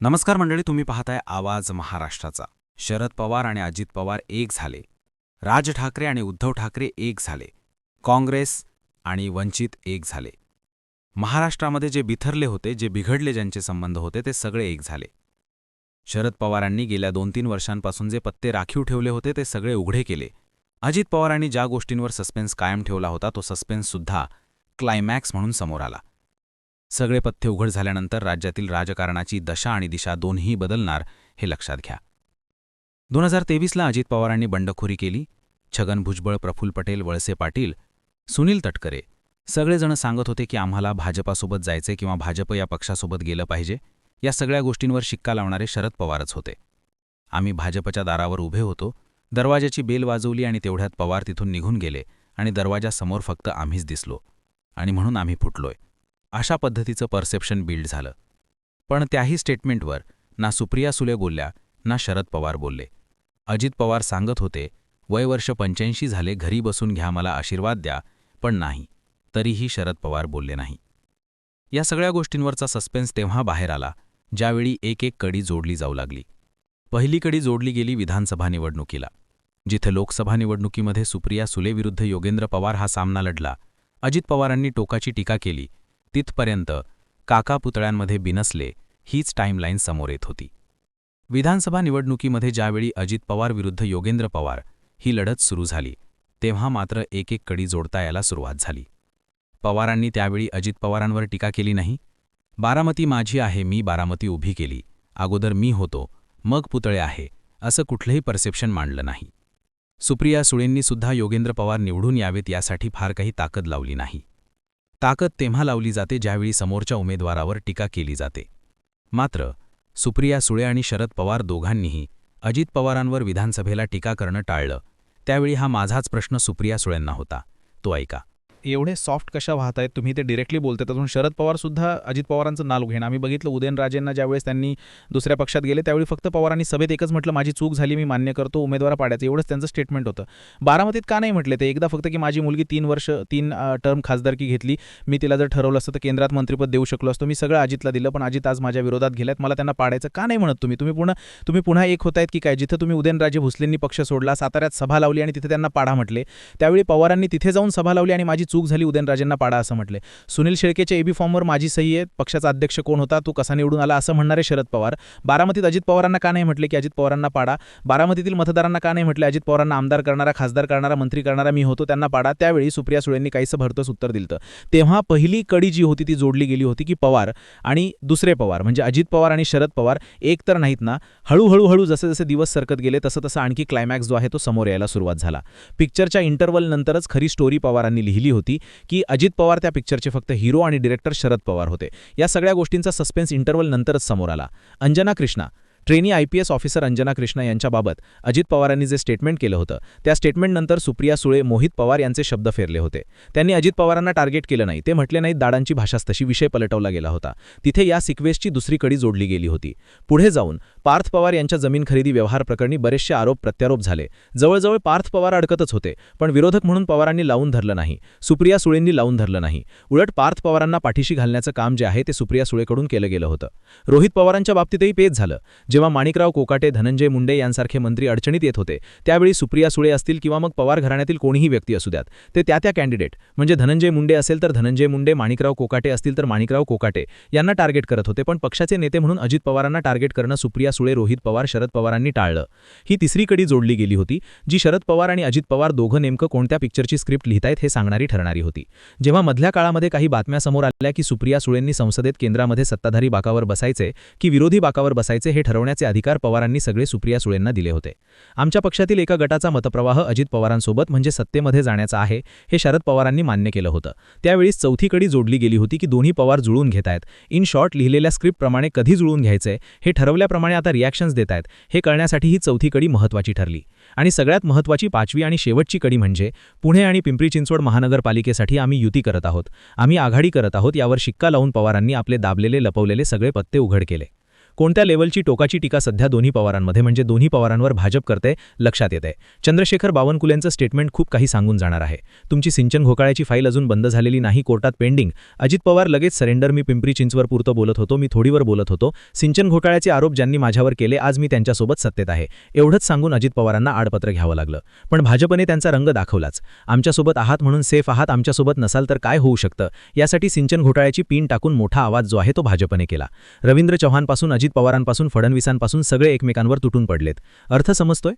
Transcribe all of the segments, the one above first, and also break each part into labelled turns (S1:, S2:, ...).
S1: नमस्कार मंडळी तुम्ही पाहताय आवाज महाराष्ट्राचा. शरद पवार आणि अजित पवार एक झाले. राज ठाकरे आणि उद्धव ठाकरे एक झाले. काँग्रेस आणि वंचित एक झाले. महाराष्ट्रामध्ये जे बिथरले होते जे बिघडले ज्यांचे संबंध होते ते सगळे एक झाले. शरद पवारांनी गेल्या दोन तीन वर्षांपासून जे पत्ते राखीव ठेवले होते ते सगळे उघडे केले. अजित पवारांनी ज्या गोष्टींवर सस्पेन्स कायम ठेवला होता तो सस्पेन्ससुद्धा क्लायमॅक्स म्हणून समोर आला. सगळे पथ्य उघड झाल्यानंतर राज्यातील राजकारणाची दशा आणि दिशा दोन्ही बदलणार हे लक्षात घ्या. दोन हजार तेवीसला अजित पवारांनी बंडखोरी केली. छगन भुजबळ प्रफुल्ल पटेल वळसे पाटील सुनील तटकरे सगळेजण सांगत होते की आम्हाला भाजपासोबत जायचे किंवा भाजप या पक्षासोबत गेलं पाहिजे. या सगळ्या गोष्टींवर शिक्का लावणारे शरद पवारच होते. आम्ही भाजपच्या दारावर उभे होतो. दरवाजाची बेल वाजवली आणि तेवढ्यात पवार तिथून निघून गेले आणि दरवाजासमोर फक्त आम्हीच दिसलो आणि म्हणून आम्ही फुटलोय. अशा पद्धतीचं परसेप्शन बिल्ड झालं. पण त्याही स्टेटमेंटवर ना सुप्रिया सुले बोलल्या ना शरद पवार बोलले. अजित पवार सांगत होते वय वर्ष पंच्याऐंशी झाले घरी बसून घ्या मला आशीर्वाद द्या. पण नाही तरीही शरद पवार बोलले नाही. या सगळ्या गोष्टींवरचा सस्पेन्स तेव्हा बाहेर आला ज्यावेळी एक एक कडी जोडली जाऊ लागली. पहिली कडी जोडली गेली विधानसभा निवडणुकीला. जिथे लोकसभा निवडणुकीमध्ये सुप्रिया सुलेविरुद्ध योगेंद्र पवार हा सामना लढला अजित पवारांनी टोकाची टीका केली तिथपर्यंत काका पुतळ्यांमध्ये बिनसले हीच टाईमलाईन समोर येत होती. विधानसभा निवडणुकीमध्ये ज्यावेळी अजित पवार विरुद्ध योगेंद्र पवार ही लढत सुरू झाली तेव्हा मात्र एक एक कडी जोडता यायला सुरुवात झाली. पवारांनी त्यावेळी अजित पवारांवर टीका केली नाही. बारामती माझी आहे मी बारामती उभी केली. अगोदर मी होतो मग पुतळे आहे असं कुठलंही परसेप्शन मांडलं नाही. सुप्रिया सुळेंनीसुद्धा योगेंद्र पवार निवडून यावेत यासाठी फार काही ताकद लावली नाही. ताकद तेव्हा लावली जाते ज्यावेळी समोरच्या उमेदवारावर टीका केली जाते. मात्र सुप्रिया सुळे आणि शरद पवार दोघांनीही अजित पवारांवर विधानसभेला टीका करणं टाळलं. त्यावेळी हा माझाच प्रश्न सुप्रिया सुळेंना होता. तो ऐका.
S2: एवढे सॉफ्ट कशा वाहत आहेत तुम्ही ते डिरेक्टली बोलतात अजून शरद पवारसुद्धा अजित पवारांचं नाव घेणं. आम्ही बघितलं उदयनराजेंना ज्यावेळेस त्यांनी दुसऱ्या पक्षात गेले त्यावेळी फक्त पवारांनी सभेत एकच म्हटलं माझी चूक झाली मी मान्य करतो उमेदवार पाड्याचं. एवढंच त्यांचं स्टेटमेंट होतं. बारामतीत का नाही म्हटले ते? एकदा फक्त की माझी मुलगी तीन वर्ष तीन टर्म खासदारकी घेतली. मी तिला जर ठरवलं असतं तर केंद्रात मंत्रिपद देऊ शकलो असतो. मी सगळं अजितला दिलं पण अजित आज माझ्या विरोधात गेल्यात मला त्यांना पाडायचं का नाही म्हणत तुम्ही? तुम्ही पुन्हा तुम्ही पुन्हा एक होत आहेत की काय? जिथं तुम्ही उदयनराजे भोसलेंनी पक्ष सोडला साताऱ्यात सभा लावली आणि तिथे त्यांना पाडा म्हटले. त्यावेळी पवारांनी तिथे जाऊन सभा लावली आणि माझी चूक झाली उदयनराजेंना पाडा असं म्हटले. सुनील शेळकेच्या एबी फॉर्मवर माझी सही आहे पक्षाचा अध्यक्ष कोण होता तू कसा निवडून आला असं म्हणणारे शरद पवार. बारामतीत अजित पवारांना का नाही म्हटले की अजित पवारांना पाडा? बारामतीतील मतदारांना का नाही म्हटले अजित पवारांना आमदार करणारा खासदार करणारा मंत्री करणारा मी होतो त्यांना पाडा? त्यावेळी सुप्रिया सुळेंनी काहीसं भरतोच उत्तर दिलं तेव्हा पहिली कडी जी होती ती जोडली गेली होती की पवार आणि दुसरे पवार म्हणजे अजित पवार आणि शरद पवार एक तर नाहीत ना हळूहळू हळू जसे जसे दिवस सरकत गेले तसं तसं आणखी क्लायमॅक्स जो आहे तो समोर यायला सुरुवात झाला. पिक्चरच्या इंटरवल नंतरच खरी स्टोरी पवारांनी लिहिली होती. होती की अजित पवार त्या पिक्चरचे फक्त हिरो आणि डिरेक्टर शरद पवार होते. या सगळ्या गोष्टींचा सस्पेन्स इंटरवल नंतरच समोर आला. Anjana Krishna trainee I P S officer Anjana Krishna यांच्याबाबत अजित पवारांनी जे स्टेटमेंट केलं होतं त्या स्टेटमेंटनंतर सुप्रिया सुळे मोहित पवार यांचे शब्द फेरले होते. त्यांनी अजित पवारांना टार्गेट केलं नाही. ते म्हटले नाहीत दाडांची भाषाच तशी विषय पलटवला गेला होता. तिथे या सिक्वेसची दुसरी कडी जोडली गेली होती. पुढे जाऊन पार्थ पवार यांच्या जमीन खरेदी व्यवहार प्रकरणी बरेचसे आरोप प्रत्यारोप झाले. जवळजवळ पार्थ पवार अडकतच होते पण विरोधक म्हणून पवारांनी लावून धरलं नाही. सुप्रिया सुळेंनी लावून धरलं नाही. उलट पार्थ पवारांना पाठीशी घालण्याचं काम जे आहे ते सुप्रिया सुळेकडून केलं गेलं होतं. रोहित पवारांच्या बाबतीतही पेच झालं. जेव्हा माणिकराव कोकाटे धनंजय मुंडे यांसारखे मंत्री अडचणीत येत होते त्यावेळी सुप्रिया सुळे असतील किंवा मग पवार घराण्यातील कोणीही व्यक्ती असू द्यात. ते त्या त्या कॅन्डिडेट म्हणजे धनंजय मुंडे असेल तर धनंजय मुंडे माणिकराव कोकाटे असतील तर माणिकराव कोकाटे यांना टार्गेट करत होते पण पक्षाचे नेते म्हणून अजित पवारांना टार्गेट करणं सुप्रिया सुळे रोहित पवार शरद पवारांनी टाळलं. ही तिसरी कडी जोडली गेली होती जी शरद पवार आणि अजित पवार दोघं नेमकं कोणत्या पिक्चरची स्क्रिप्ट लिहितायत हे सांगणारी ठरणारी होती. जेव्हा मधल्या काळामध्ये काही बातम्या समोर आल्या की सुप्रिया सुळेंनी संसदेत केंद्रामध्ये सत्ताधारी बाकावर बसायचे की विरोधी बाकावर बसायचे हे ठरवण्याचे अधिकार पवारांनी सगळे सुप्रिया सुळेंना दिले होते. आमच्या पक्षातील एका गटाचा मतप्रवाह अजित पवारांसोबत म्हणजे सत्तेमध्ये जाण्याचा आहे हे शरद पवारांनी मान्य केलं होतं. त्यावेळीच चौथी कडी जोडली गेली होती की दोन्ही पवार जुळून घेत आहेत. इन शॉर्ट लिहिलेल्या स्क्रिप्टप्रमाणे कधी जुळून घ्यायचंय हे ठरवल्याप्रमाणे आता रिॲक्शन्स देत आहेत हे कळण्यासाठी ही चौथी कडी महत्त्वाची ठरली. आणि सगळ्यात महत्त्वाची पाचवी आणि शेवटची कडी म्हणजे पुणे आणि पिंपरी चिंचवड महानगरपालिकेसाठी आम्ही युती करत आहोत. आम्ही आघाडी करत आहोत यावर शिक्का लावून पवारांनी आपले दाबलेले लपवलेले सगळे पत्ते उघड केले. कोणत्या लेवलची टोकाची टीका सध्या दोन्ही पवारांमध्ये? म्हणजे दोन्ही पवारांवर भाजप करते लक्षात येते. चंद्रशेखर बावनकुलेंचं स्टेटमेंट खूप काही सांगून जाणार आहे. तुमची सिंचन घोटाळ्याची फाईल अजून बंद झालेली नाही कोर्टात पेंडिंग अजित पवार लगेच सरेंडर मी पिंपरी चिंचवर पुरतं बोलत होतो मी थोडीवर बोलत होतो. सिंचन घोटाळ्याचे आरोप ज्यांनी माझ्यावर केले आज मी त्यांच्यासोबत सत्तेत आहे. एवढंच सांगून अजित पवारांना आडपत्र घ्यावं लागलं. पण भाजपने त्यांचा रंग दाखवलाच. आमच्यासोबत आहात म्हणून सेफ आहात आमच्यासोबत नसाल तर काय होऊ शकतं? यासाठी सिंचन घोटाळ्याची पिन टाकून मोठा आवाज जो आहे तो भाजपने केला. रवींद्र चव्हाणपासून अजित पवारांपासून फडणवीसांपासून सगळे एकमेकांवर तुटून पडलेत. अर्थ समजतोय?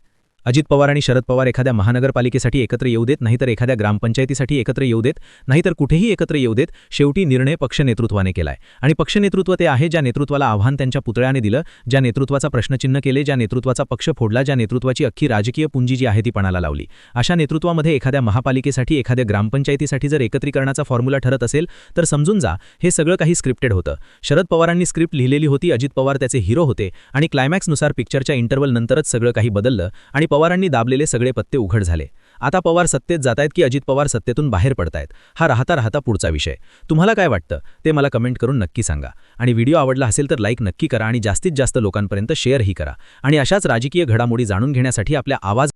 S2: अजित पवार आणि शरद पवार एखाद्या महानगरपालिकेसाठी एकत्र येऊ देत नाहीतर एखाद्या ग्रामपंचायतीसाठी एकत्र येऊ देत नाहीतर कुठेही एकत्र येऊ देत शेवटी निर्णय पक्ष नेतृत्वाने केलाय. आणि पक्ष नेतृत्व ते आहे ज्या नेतृत्वाला आव्हान त्यांच्या पुतळ्याने दिलं ज्या नेतृत्वाचा प्रश्नचिन्ह केले ज्या नेतृत्वाचा पक्ष फोडला ज्या नेतृत्वाची अख्खी राजकीय पुंजी जी आहे ती पणाला लावली. अशा नेतृत्वामध्ये एखाद्या महापालिकेसाठी एखाद्या ग्रामपंचायतीसाठी जर एकत्रीकरणाचा फॉर्म्युला ठरत असेल तर समजून जा हे सगळं काही स्क्रिप्टेड होतं. शरद पवारांनी स्क्रिप्ट लिहिलेली होती अजित पवार त्याचे हिरो होते आणि क्लायमॅक्सनुसार पिक्चरच्या इंटरवल नंतरच सगळं काही बदललं आणि पवारांनी दाबलेले सगळे पत्ते उघड झाले. आता पवार सत्तेत जातायत की अजित पवार सत्तेतून बाहेर पडतायत? हा राहता राहता पुढचा विषय. तुम्हाला काय वाटतं? ते मला कमेंट करून नक्की सांगा. आणि व्हिडिओ आवडला असेल तर लाईक नक्की करा आणि जास्तीत जास्त लोकांपर्यंत शेअरही करा. आणि अशाच राजकीय घडामोडी जाणून घेण्यासाठी आपल्या आवाज